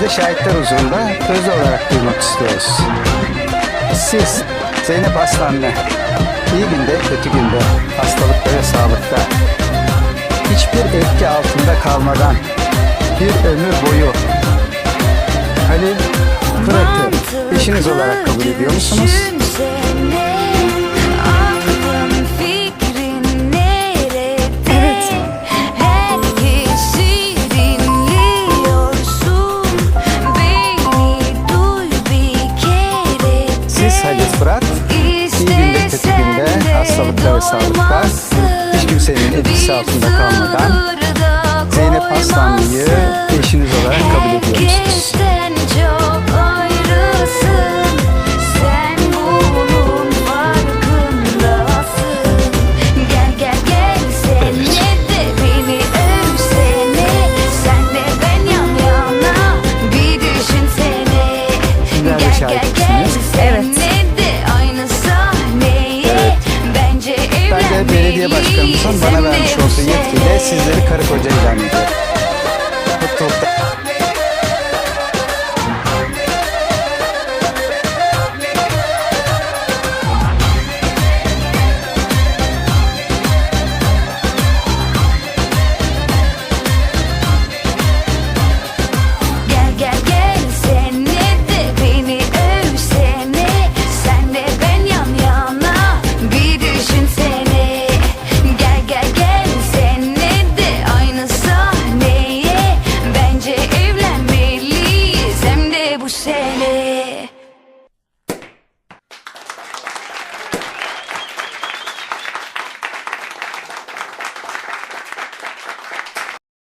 De şahitler huzurunda söz olarak duymak istiyoruz. Siz Zeynep Aslanlı iyi günde kötü günde hastalıkta ve sağlıkta hiçbir etki altında kalmadan bir ömür boyu Halil Fırat'ı eşiniz olarak kabul ediyor musunuz? Ve sağlıkta hiç kimsenin etkisi altında kalmadan Zeynep Aslanlı'yı eşiniz olarak kabul ediyor musunuz? Herkesten çok ayrısın. Sen bunun farkındasın. Gel gel gel belediye başkanımızın bana vermiş olduğu yetkiyle sizleri karı koca ilan ediyorum. Mutluluklar.